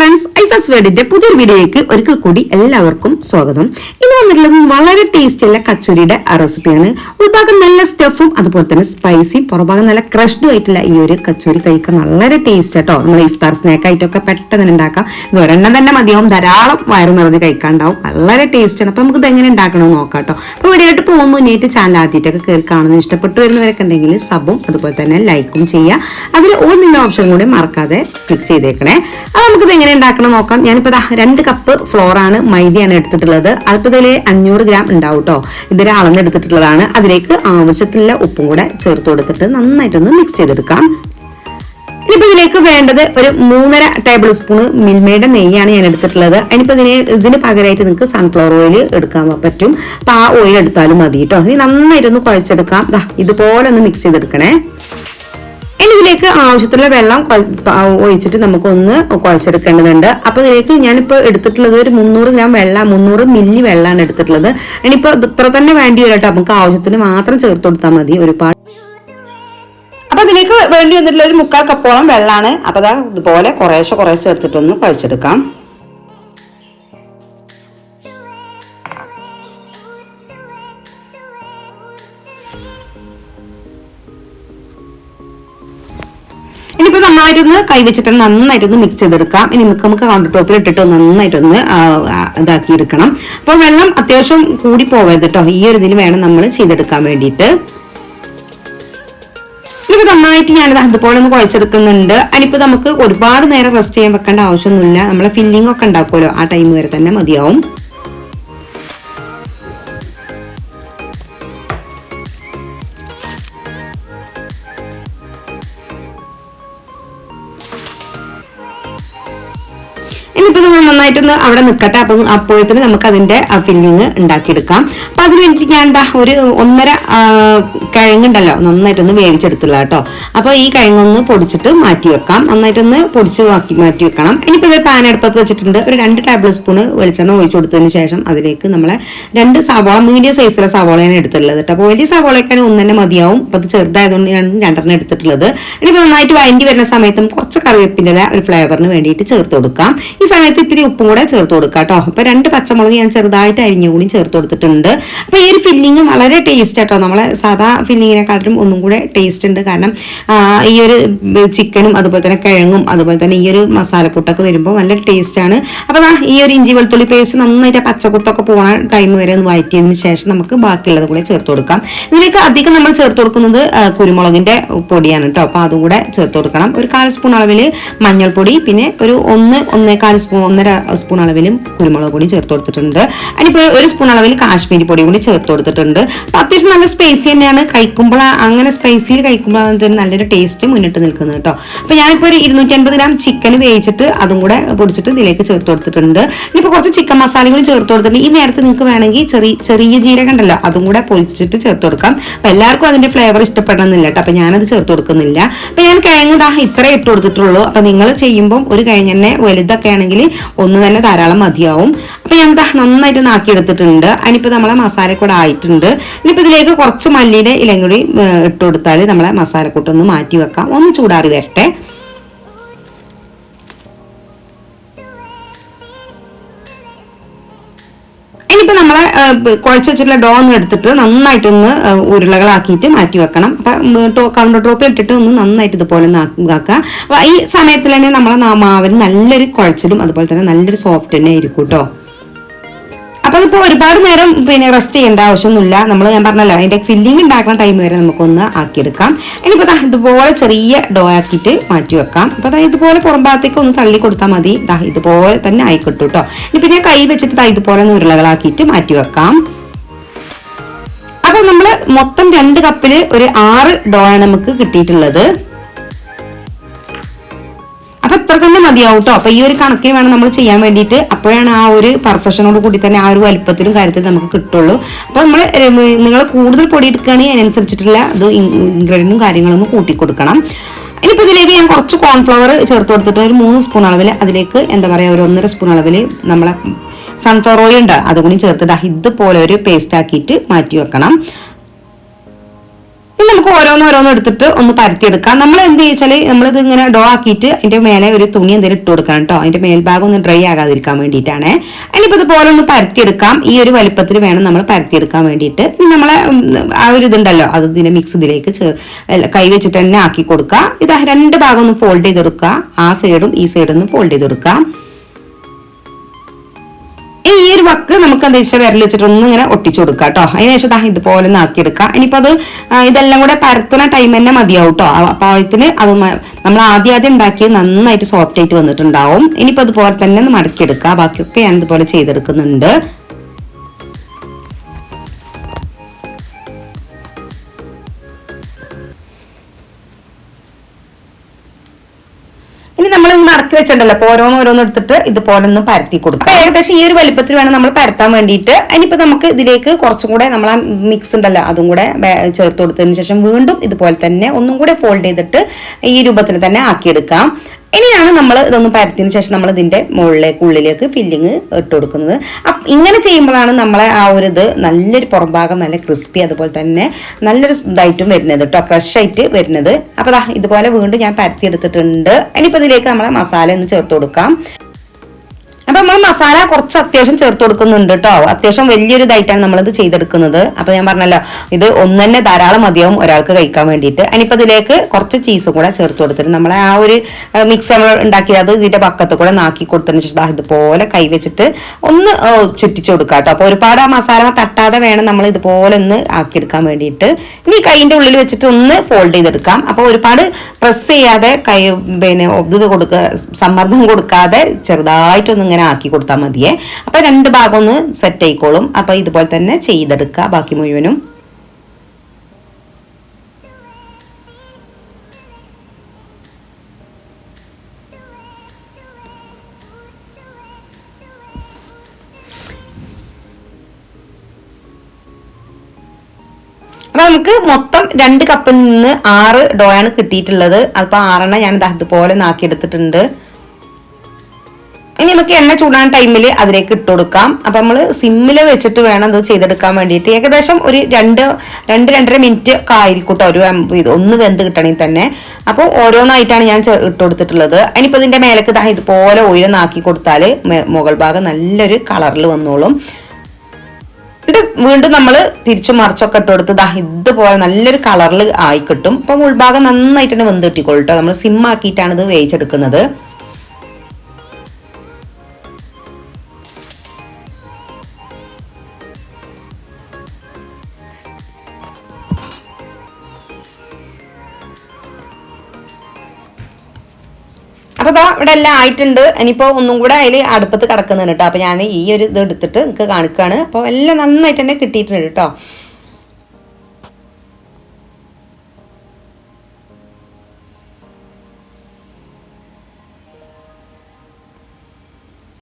Friends ഐസസ് വേർഡിന്റെ പുതിയൊരു വീഡിയോയിലേക്ക് ഒരിക്കൽ കൂടി എല്ലാവർക്കും സ്വാഗതം. വന്നിട്ടുള്ളത് വളരെ ടേസ്റ്റ് ഉള്ള കച്ചൂരിയുടെ റെസിപ്പിയാണ് ഉൾഭാഗം നല്ല സ്റ്റഫും അതുപോലെ തന്നെ സ്പൈസിയും പുറഭാഗം നല്ല ക്രഷ്ഡും ആയിട്ടുള്ള ഈ ഒരു കച്ചോരി കഴിക്കാൻ വളരെ ടേസ്റ്റ് ആട്ടോ നമ്മൾ ഇഫ്താർ സ്നാക്ക് ആയിട്ടൊക്കെ പെട്ടെന്ന് ഉണ്ടാക്കാം. ഇത് ഒരെണ്ണം തന്നെ മതിയാവും. ധാരാളം വയറ് നിറഞ്ഞ് കഴിക്കാണ്ടാവും വളരെ ടേസ്റ്റ് ആണ്. അപ്പൊ നമുക്ക് ഇത് എങ്ങനെ ഉണ്ടാക്കണമെന്ന് നോക്കാം കേട്ടോ അപ്പൊ വീഡിയോയിട്ട് പോകുമ്പോൾ മുന്നേറ്റ് ചാനൽ ആദ്യമായിട്ടൊക്കെ കയറി കാണുന്നത് ഇഷ്ടപ്പെട്ടു വരുന്നവരൊക്കെ ഉണ്ടെങ്കിൽ സബും അതുപോലെ തന്നെ ലൈക്കും ചെയ്യുക. അതിൽ ഓൾ ഓപ്ഷൻ കൂടി മറക്കാതെ ക്ലിക്ക് ചെയ്തേക്കണേ. അത് നമുക്കിത് എങ്ങനെ ഉണ്ടാക്കണം നോക്കാം. ഞാനിപ്പോൾ രണ്ട് കപ്പ് ഫ്ലോറാണ് മൈദയാണ് എടുത്തിട്ടുള്ളത്. അതിപ്പോൾ ഇതിൽ അഞ്ഞൂറ് ഗ്രാം ഉണ്ടാവും കേട്ടോ ഇതിൽ അളന്നെടുത്തിട്ടുള്ളതാണ് അതിലേക്ക് ആവശ്യത്തിലുള്ള ഉപ്പും കൂടെ ചേർത്ത് കൊടുത്തിട്ട് നന്നായിട്ടൊന്ന് മിക്സ് ചെയ്തെടുക്കാം. ഇനിയിപ്പോ ഇതിലേക്ക് വേണ്ടത് ഒരു മൂന്നര ടേബിൾ സ്പൂൺ മിൽമയുടെ നെയ്യാണ് ഞാൻ എടുത്തിട്ടുള്ളത്. അതിനിപ്പോ ഇതിന് ഇതിന് പകരമായിട്ട് നിങ്ങൾക്ക് സൺഫ്ലവർ ഓയിൽ എടുക്കാൻ പറ്റും. അപ്പൊ ആ ഓയിൽ എടുത്താലും മതി കേട്ടോ ഇനി നന്നായിട്ടൊന്ന് കുഴച്ചെടുക്കാം. ഇതുപോലെ ഒന്ന് മിക്സ് ചെയ്തെടുക്കണേ. ഇനി ഇതിലേക്ക് ആവശ്യത്തിലുള്ള വെള്ളം ഒഴിച്ചിട്ട് നമുക്കൊന്ന് കുഴച്ചെടുക്കേണ്ടതുണ്ട്. അപ്പൊ ഇതിലേക്ക് ഞാനിപ്പോ എടുത്തിട്ടുള്ളത് ഒരു മുന്നൂറ് ഗ്രാം വെള്ളം മുന്നൂറ് മില്ലി വെള്ളമാണ് എടുത്തിട്ടുള്ളത്. ഇനിയിപ്പോ ഇത് ഇത്ര തന്നെ വേണ്ടി വരും കേട്ടോ. നമുക്ക് ആവശ്യത്തിന് മാത്രം ചേർത്ത് കൊടുത്താൽ മതി ഒരുപാട്. അപ്പൊ ഇതിലേക്ക് വേണ്ടി വന്നിട്ടുള്ള ഒരു മുക്കാൽ കപ്പോളം വെള്ളമാണ് അപ്പൊ അതാ ഇതുപോലെ കുറേശ്ശെ കുറേശ്ശെ ചേർത്തിട്ടൊന്ന് കുഴച്ചെടുക്കാം. ഇനിയിപ്പോ നന്നായിട്ടൊന്ന് കൈവച്ചിട്ട് നന്നായിട്ടൊന്ന് മിക്സ് ചെയ്തെടുക്കാം. ഇനി നമുക്ക് കൗണ്ടർ ടോപ്പിൽ ഇട്ടിട്ട് നന്നായിട്ടൊന്ന് ഇതാക്കി എടുക്കണം അപ്പോൾ വെള്ളം അത്യാവശ്യം കൂടി പോവരുത് കേട്ടോ ഈ ഒരു ഇതിൽ വേണം നമ്മൾ ചെയ്തെടുക്കാൻ വേണ്ടിയിട്ട്. ഇനിയിപ്പോ നന്നായിട്ട് ഞാനിത് അതുപോലെ ഒന്ന് കുഴച്ചെടുക്കുന്നുണ്ട്. അതിനിപ്പോ നമുക്ക് ഒരുപാട് നേരം റെസ്റ്റ് ചെയ്യാൻ വെക്കേണ്ട ആവശ്യമൊന്നുമില്ല. നമ്മളെ ഫില്ലിംഗ് ഒക്കെ ഉണ്ടാക്കുമല്ലോ. ആ ടൈം വരെ തന്നെ മതിയാവും. ഇനിയിപ്പോ ഇത് നന്നായിട്ടൊന്ന് അവിടെ നിൽക്കട്ടെ അപ്പം അപ്പോഴത്തേന് നമുക്ക് അതിന്റെ ഫില്ലിങ് ഉണ്ടാക്കിയെടുക്കാം. അപ്പൊ അതിന് വേണ്ടിയിട്ട് ഞാൻ എന്താ ഒരു ഒന്നര കിഴങ്ങുണ്ടല്ലോ നന്നായിട്ടൊന്ന് വേവിച്ചെടുത്തില്ല കേട്ടോ. അപ്പൊ ഈ കിഴങ്ങൊന്ന് പൊടിച്ചിട്ട് മാറ്റി വെക്കാം. നന്നായിട്ടൊന്ന് പൊടിച്ച് മാറ്റി മാറ്റി വെക്കണം. ഇനിയിപ്പോ ഇത് പാൻ അടുപ്പത്ത് വെച്ചിട്ടുണ്ട്. ഒരു രണ്ട് ടേബിൾ സ്പൂണ് വെളിച്ചെണ്ണ ഒഴിച്ചു കൊടുത്തതിന് ശേഷം അതിലേക്ക് നമ്മളെ രണ്ട് സവാള മീഡിയം സൈസിലെ സവാളയാണ് എടുത്തിട്ടുള്ളത് കേട്ടോ. അപ്പോൾ വലിയ സവാളയൊക്കെ ഒന്ന് തന്നെ മതിയാവും. അപ്പൊ അത് ചെറുതായതുകൊണ്ട് ഞാൻ രണ്ടെണ്ണം എടുത്തിട്ടുള്ളത്. ഇനിയിപ്പോ നന്നായിട്ട് വഴണ്ടി വരുന്ന സമയത്തും കുറച്ച് കറിവേപ്പിന്റെ ഒരു ഫ്ലേവറിന് വേണ്ടിയിട്ട് ചേർത്ത് കൊടുക്കാം. ഈ സമയത്ത് ഇത്തിരി ഉപ്പും കൂടെ ചേർത്ത് കൊടുക്കാം കേട്ടോ അപ്പൊ രണ്ട് പച്ചമുളക് ഞാൻ ചെറുതായിട്ട് അരിഞ്ഞു കൂടി ചേർത്ത് കൊടുത്തിട്ടുണ്ട്. അപ്പൊ ഈ ഒരു ഫില്ലിങ് വളരെ ടേസ്റ്റ് കേട്ടോ നമ്മളെ സാധാ ഫില്ലിങ്ങിനെക്കാട്ടിലും ഒന്നും കൂടെ ടേസ്റ്റ് ഉണ്ട്. കാരണം ഈ ഒരു ചിക്കനും അതുപോലെ തന്നെ കിഴങ്ങും അതുപോലെ തന്നെ ഈ ഒരു മസാലക്കൂട്ടൊക്കെ വരുമ്പോൾ നല്ല ടേസ്റ്റ് ആണ്. അപ്പൊ ദാ ഈ ഒരു ഇഞ്ചി വെളുത്തുള്ളി പേസ്റ്റ് നന്നായിട്ട് പച്ചക്കൂട്ടൊക്കെ പോണ ടൈം വരെ ഒന്ന് വഴറ്റിയതിന് ശേഷം നമുക്ക് ബാക്കിയുള്ളത് കൂടെ ചേർത്ത് കൊടുക്കാം. ഇതിലേക്ക് അധികം നമ്മൾ ചേർത്ത് കൊടുക്കുന്നത് കുരുമുളകിന്റെ പൊടിയാണ് കേട്ടോ അപ്പൊ അതും കൂടെ ചേർത്ത് കൊടുക്കണം. ഒരു കാൽ സ്പൂൺ അളവിൽ മഞ്ഞൾപ്പൊടി പിന്നെ ഒരു ഒന്ന് ഒന്നേകാൽ സ്പൂൺ ഒന്നര സ്പൂൺ അളവിലും കുരുമുളക് പൊടി ചേർത്ത് കൊടുത്തിട്ടുണ്ട്. അതിനിപ്പോൾ ഒരു സ്പൂൺ അളവിൽ കാശ്മീരി പൊടി കൂടി ചേർത്ത് കൊടുത്തിട്ടുണ്ട്. അപ്പോൾ അത്യാവശ്യം നല്ല സ്പൈസി തന്നെയാണ്. കഴിക്കുമ്പോൾ അങ്ങനെ സ്പൈസിയിൽ കഴിക്കുമ്പോഴാണ് നല്ലൊരു ടേസ്റ്റ് മുന്നിട്ട് നിൽക്കുന്നത് കേട്ടോ. അപ്പോൾ ഞാനിപ്പോൾ ഒരു ഇരുന്നൂറ്റി അൻപത് ഗ്രാം ചിക്കൻ വേവിച്ചിട്ട് അതും കൂടെ പൊടിച്ചിട്ട് ഇതിലേക്ക് ചേർത്ത് കൊടുത്തിട്ടുണ്ട്. ഇനിയിപ്പോൾ കുറച്ച് ചിക്കൻ മസാല കൂടി ചേർത്ത് കൊടുത്തിട്ടുണ്ട്. ഈ നേരത്തെ നിങ്ങൾക്ക് വേണമെങ്കിൽ ചെറിയ ചെറിയ ജീരകം ഉണ്ടല്ലോ അതും കൂടെ പൊരിച്ചിട്ട് ചേർത്ത് കൊടുക്കാം. അപ്പോൾ എല്ലാവർക്കും അതിന്റെ ഫ്ലേവർ ഇഷ്ടപ്പെടണമെന്നില്ല കേട്ടോ. അപ്പം ഞാനത് ചേർത്ത് കൊടുക്കുന്നില്ല. അപ്പോൾ ഞാൻ കിഴങ്ങ് ദാ ഇത്ര ഇട്ട് കൊടുത്തിട്ടുള്ളൂ. അപ്പോൾ നിങ്ങൾ ചെയ്യുമ്പോൾ ഒരു കിഴങ്ങ് തന്നെ വലുതൊക്കെ ആണെങ്കിൽ ഒന്ന് തന്നെ ധാരാളം മതിയാവും. അപ്പൊ ദാ നന്നായിട്ട് നാക്കിയെടുത്തിട്ടുണ്ട്. അതിനിപ്പോ നമ്മളെ മസാല കൂടെ ആയിട്ടുണ്ട്. ഇനിയിപ്പോ ഇതിലേക്ക് കുറച്ച് മല്ലിയുടെ ഇലയും കൂടി ഇട്ട് കൊടുത്താൽ നമ്മളെ മസാലക്കൂട്ടൊന്ന് മാറ്റി വെക്കാം. ഒന്ന് ചൂടാറി വരട്ടെ. ഇനിയിപ്പോ നമ്മളെ കുഴച്ച് വെച്ചിട്ടുള്ള ഡോ ഒന്ന് എടുത്തിട്ട് നന്നായിട്ടൊന്ന് ഉരുളകളാക്കിയിട്ട് മാറ്റി വെക്കണം. അപ്പൊ കൗണ്ടർ ടോപ്പിൽ ഇട്ടിട്ട് ഒന്ന് നന്നായിട്ട് ഇതുപോലെ ആക്കുക ഇതാക്കുക. ഈ സമയത്തിൽ തന്നെ നമ്മളെ മാവിന് നല്ലൊരു കുഴച്ചിലും അതുപോലെ തന്നെ നല്ലൊരു സോഫ്റ്റ് തന്നെ ആയിരിക്കും കേട്ടോ അതിപ്പോ ഒരുപാട് നേരം പിന്നെ റെസ്റ്റ് ചെയ്യേണ്ട ആവശ്യമൊന്നുമില്ല. നമ്മൾ ഞാൻ പറഞ്ഞല്ലോ അതിന്റെ ഫില്ലിംഗ് ഉണ്ടാക്കുന്ന ടൈം വരെ നമുക്കൊന്ന് ആക്കിയെടുക്കാം. ഇനിയിപ്പോ ദാ ഇതുപോലെ ചെറിയ ഡോ ആക്കിയിട്ട് മാറ്റി വെക്കാം. അപ്പൊ ദാ ഇതുപോലെ പുറം ഭാഗത്തേക്ക് ഒന്ന് തള്ളി കൊടുത്താൽ മതി. ദാ ഇതുപോലെ തന്നെ ആയിക്കോട്ടു കേട്ടോ ഇനി പിന്നെ കൈ വെച്ചിട്ട് ദാ ഇതുപോലെ ഒന്ന് ഉരുളകളാക്കിയിട്ട് മാറ്റി വെക്കാം. അപ്പോൾ നമ്മൾ മൊത്തം രണ്ട് കപ്പിൽ ഒരു ആറ് ഡോയാണ് നമുക്ക് കിട്ടിയിട്ടുള്ളത്. മതിയാവും കേട്ടോ അപ്പൊ ഈ ഒരു കണക്കിന് വേണം നമ്മൾ ചെയ്യാൻ വേണ്ടിയിട്ട് അപ്പോഴാണ് ആ ഒരു പെർഫെക്ഷനോട് കൂടി തന്നെ ആ ഒരു വലുപ്പത്തിലും കാര്യത്തിൽ നമുക്ക് കിട്ടുള്ളൂ. അപ്പൊ നമ്മൾ നിങ്ങൾ കൂടുതൽ പൊടി എടുക്കുകയാണെങ്കിൽ അതിനനുസരിച്ചിട്ടുള്ള ഇത് ഇൻഗ്രീഡിയന്റും കാര്യങ്ങളൊന്നും കൂട്ടി കൊടുക്കണം ഇനിയിപ്പോൾ ഇതിലേക്ക് ഞാൻ കുറച്ച് കോൺഫ്ലവർ ചേർത്ത് കൊടുത്തിട്ട് ഒരു മൂന്ന് സ്പൂൺ അളവിൽ അതിലേക്ക് എന്താ പറയുക ഒരു ഒന്നര സ്പൂൺ അളവിൽ നമ്മളെ സൺഫ്ലവർ ഓയിൽ ഉണ്ട്. അതുകൂടി ചേർത്തിട്ട് ഇതുപോലെ ഒരു പേസ്റ്റ് ആക്കിയിട്ട് മാറ്റി വെക്കണം. നമുക്ക് ഓരോന്ന് ഓരോന്ന് എടുത്തിട്ട് ഒന്ന് പരത്തിയെടുക്കാം. നമ്മൾ എന്ത് വെച്ചാൽ നമ്മളിത് ഇങ്ങനെ ഡോ ആക്കിയിട്ട് അതിന്റെ മേലെ ഒരു തുണി എന്തെങ്കിലും ഇട്ട് കൊടുക്കണം കേട്ടോ അതിന്റെ മേൽഭാഗം ഒന്ന് ഡ്രൈ ആകാതിരിക്കാൻ വേണ്ടിയിട്ടാണ്. അതിനിപ്പോൾ ഇതുപോലെ ഒന്ന് പരത്തിയെടുക്കാം. ഈ ഒരു വലുപ്പത്തിൽ വേണം നമ്മൾ പരത്തിയെടുക്കാൻ വേണ്ടിയിട്ട്. നമ്മളെ ആ ഒരു ഇതുണ്ടല്ലോ അത് ഇതിനെ മിക്സ് ഇതിലേക്ക് കൈ വെച്ചിട്ട് തന്നെ ആക്കി കൊടുക്കുക ഇത് രണ്ട് ഭാഗം ഒന്ന് ഫോൾഡ് ചെയ്ത് കൊടുക്കുക ആ സൈഡും ഈ സൈഡും ഒന്ന് ഫോൾഡ് ചെയ്ത് കൊടുക്കുക ഇനി ഈ ഒരു വക്ക് നമുക്ക് എന്താ വെച്ചാൽ വിരൽ വെച്ചിട്ട് ഒന്ന് ഇങ്ങനെ ഒട്ടിച്ചു കൊടുക്കുക കേട്ടോ അതിനുശേഷം ദാ ഇതുപോലെ നാക്കിയെടുക്കുക ഇനിയിപ്പോൾ അത് ഇതെല്ലാം കൂടെ പരത്തുന്ന ടൈം തന്നെ മതിയാവും കേട്ടോ അപ്പോഴത്തിന് അത് നമ്മൾ ആദ്യം ആദ്യം ഉണ്ടാക്കിയത് നന്നായിട്ട് സോഫ്റ്റ് ആയിട്ട് വന്നിട്ടുണ്ടാവും. ഇനിയിപ്പോൾ അതുപോലെ തന്നെ ഒന്ന് മടക്കിയെടുക്കുക ബാക്കിയൊക്കെ ഞാൻ ഇതുപോലെ ചെയ്തെടുക്കുന്നുണ്ട്. മടക്കി വെച്ചിട്ടുണ്ടല്ലോ. അപ്പൊ ഓരോന്ന് ഓരോന്ന് എടുത്തിട്ട് ഇതുപോലെ ഒന്ന് പരത്തി കൊടുക്കുക ഏകദേശം ഈ ഒരു വലിപ്പത്തിൽ വേണം നമ്മൾ പരത്താൻ വേണ്ടിയിട്ട്. ഇനിയിപ്പോ നമുക്ക് ഇതിലേക്ക് കുറച്ചും കൂടെ നമ്മൾ ആ മിക്സ് ഉണ്ടല്ലോ അതും കൂടെ ചേർത്ത് കൊടുത്തതിന് ശേഷം വീണ്ടും ഇതുപോലെ തന്നെ ഒന്നും കൂടെ ഫോൾഡ് ചെയ്തിട്ട് ഈ രൂപത്തിൽ തന്നെ ആക്കിയെടുക്കാം. ഇനിയാണ് നമ്മൾ ഇതൊന്ന് പരത്തിയതിന് ശേഷം നമ്മൾ ഇതിന്റെ മുകളിലേക്ക് ഉള്ളിലേക്ക് ഫില്ലിങ് ഇട്ട് കൊടുക്കുന്നത്. ഇങ്ങനെ ചെയ്യുമ്പോഴാണ് നമ്മളെ ആ ഒരു ഇത് നല്ലൊരു പുറംഭാഗം നല്ല ക്രിസ്പി അതുപോലെ തന്നെ നല്ലൊരു ഇതായിട്ടും വരുന്നത് കേട്ടോ ഫ്രഷായിട്ട് വരുന്നത്. അപ്പോൾ ഇതുപോലെ വീണ്ടും ഞാൻ പരത്തി എടുത്തിട്ടുണ്ട് ഇനിയിപ്പോൾ ഇതിലേക്ക് നമ്മളെ മസാല ഒന്ന് ചേർത്ത് കൊടുക്കാം. അപ്പൊ നമ്മൾ മസാല കുറച്ച് അത്യാവശ്യം ചേർത്ത് കൊടുക്കുന്നുണ്ട് കേട്ടോ അത്യാവശ്യം വലിയൊരു ഇതായിട്ടാണ് നമ്മളിത് ചെയ്തെടുക്കുന്നത്. അപ്പൊ ഞാൻ പറഞ്ഞല്ലോ ഇത് ഒന്ന് ധാരാളം മതിയാവും ഒരാൾക്ക് കഴിക്കാൻ വേണ്ടിയിട്ട്. അതിനിപ്പോ ഇതിലേക്ക് കുറച്ച് ചീസും കൂടെ ചേർത്ത് കൊടുത്തിട്ട് നമ്മളെ ആ ഒരു മിക്സ് നമ്മൾ ഉണ്ടാക്കിയത് അത് ഇതിന്റെ പക്കത്ത് കൂടെ നാക്കി കൊടുത്തതിന് ശേഷം ഇതുപോലെ കൈ വെച്ചിട്ട് ഒന്ന് ചുറ്റിച്ചു കൊടുക്കുക കേട്ടോ അപ്പൊ ഒരുപാട് ആ മസാല തട്ടാതെ വേണം നമ്മൾ ഇതുപോലെ ഒന്ന് ആക്കിയെടുക്കാൻ വേണ്ടിയിട്ട്. ഇനി കൈയിന്റെ ഉള്ളിൽ വെച്ചിട്ട് ഒന്ന് ഫോൾഡ് ചെയ്തെടുക്കാം. അപ്പൊ ഒരുപാട് പ്രസ് ചെയ്യാതെ കൈ പിന്നെ ഇത് കൊടുക്കുക സമ്മർദ്ദം കൊടുക്കാതെ ചെറുതായിട്ടൊന്നും ആക്കി കൊടുത്താൽ മതിയേ. അപ്പോൾ രണ്ട് ഭാഗം ഒന്ന് സെറ്റ് ആയിക്കോളും. അപ്പോൾ ഇതുപോലെ തന്നെ ചെയ്തെടുക്കുക ബാക്കി മുഴുവനും. അപ്പൊ നമുക്ക് മൊത്തം രണ്ട് കപ്പിൽ നിന്ന് ആറ് ഡോയാണ് കിട്ടിയിട്ടുള്ളത്. അപ്പൊ ആറെണ്ണം ഞാൻ ഇതുപോലെ നാക്കിയെടുത്തിട്ടുണ്ട്. ഇനി നമുക്ക് എണ്ണ ചൂടാൻ ടൈമിൽ അതിലേക്ക് ഇട്ട് കൊടുക്കാം. അപ്പൊ നമ്മൾ സിമ്മിൽ വെച്ചിട്ട് വേണം ഇത് ചെയ്തെടുക്കാൻ വേണ്ടിയിട്ട്. ഏകദേശം ഒരു രണ്ട് രണ്ട് രണ്ടര മിനിറ്റ് ഒക്കെ ആയിരിക്കും ഒരു ഇത് ഒന്ന് വെന്ത് കിട്ടണമെങ്കിൽ തന്നെ. അപ്പോൾ ഓരോന്നായിട്ടാണ് ഞാൻ ഇട്ട് കൊടുത്തിട്ടുള്ളത്. ഇനിയിപ്പോൾ ഇതിന്റെ മേലേക്ക് ഇതുപോലെ ഓയിലൊന്നാക്കി കൊടുത്താൽ മുകൾ ഭാഗം നല്ലൊരു കളറിൽ വന്നോളും. വീണ്ടും നമ്മൾ തിരിച്ചു മറിച്ചൊക്കെ ഇട്ട് കൊടുത്ത് ദാ ഇതുപോലെ നല്ലൊരു കളറിൽ ആയി കിട്ടും. അപ്പം ഉൾഭാഗം നന്നായിട്ട് തന്നെ വെന്ത് കിട്ടിക്കോളൂ കേട്ടോ നമ്മൾ സിമ്മാക്കിയിട്ടാണ് ഇത് വേവിച്ചെടുക്കുന്നത്. അപ്പൊ ദാ ഇവിടെ എല്ലാം ആയിട്ടുണ്ട്. ഇനിയിപ്പോ ഒന്നും കൂടെ അതിൽ അടുപ്പത്ത് കിടക്കുന്നുണ്ട് കേട്ടോ അപ്പൊ ഞാൻ ഈ ഒരു ഇത് എടുത്തിട്ട് നിങ്ങൾക്ക് കാണിക്കുകയാണ് അപ്പൊ എല്ലാം നന്നായിട്ട് തന്നെ കിട്ടിയിട്ടുണ്ട് കേട്ടോ